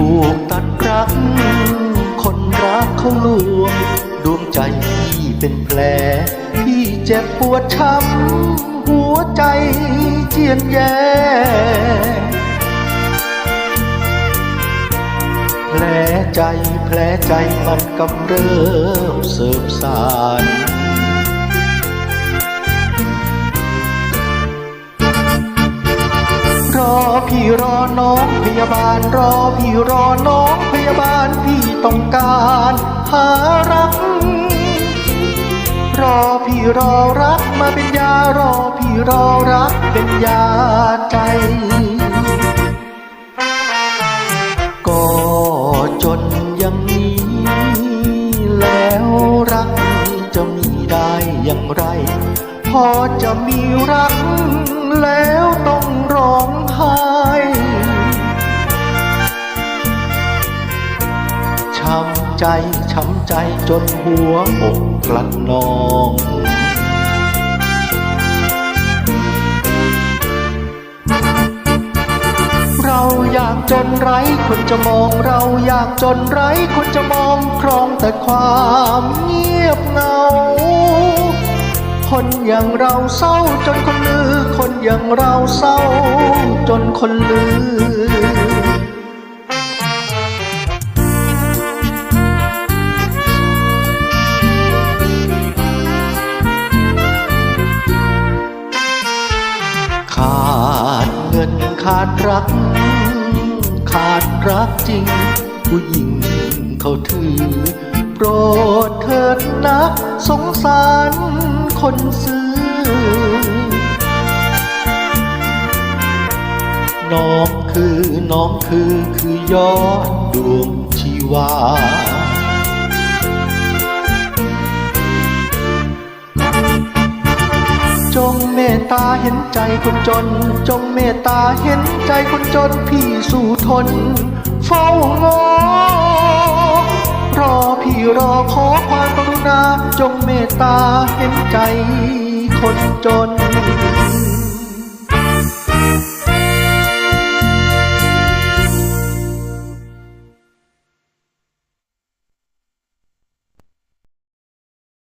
ถูกตัดรัก คนรักเขาลวง ดวงใจพี่เป็นแผล พี่เจ็บปวดช้ำหัวใจเจียนแย่แผลใจแผลใจมันกำเริบเสิบสาร พี่รอน้องพยาบาลรอพี่รอน้องพยาบาลพี่ต้องการหารัก รอพี่รอรักมาเป็นยารอพี่รอรักเป็นยาใจก็จนอย่างนี้แล้วรักจะมีได้อย่างไร พอจะมีรัก แล้วต้องร้องไห้ช้ำใจช้ำใจจนหัวอกพลันนองเราอยากจนไร้คนจะมอง เราอยากจนไร้คนจะมองครองแต่ความเงียบเงา คนอย่างเราเศร้าจนคนลือ คนอย่างเราเศร้าจนคนลือขาดเงินขาดรัก ขาดรักจริง ผู้หญิงเขาถือ โปรดเถิดนะสงสาร คนซื้อ น้องคือน้องคือคือยอดดวงชีวาจงเมตตาเห็นใจคนจน จงเมตตาเห็นใจคนจนพี่สู่ทน เฝ้างอรอ พี่รอขอความกรุณา จงเมตตาเห็นใจคนจน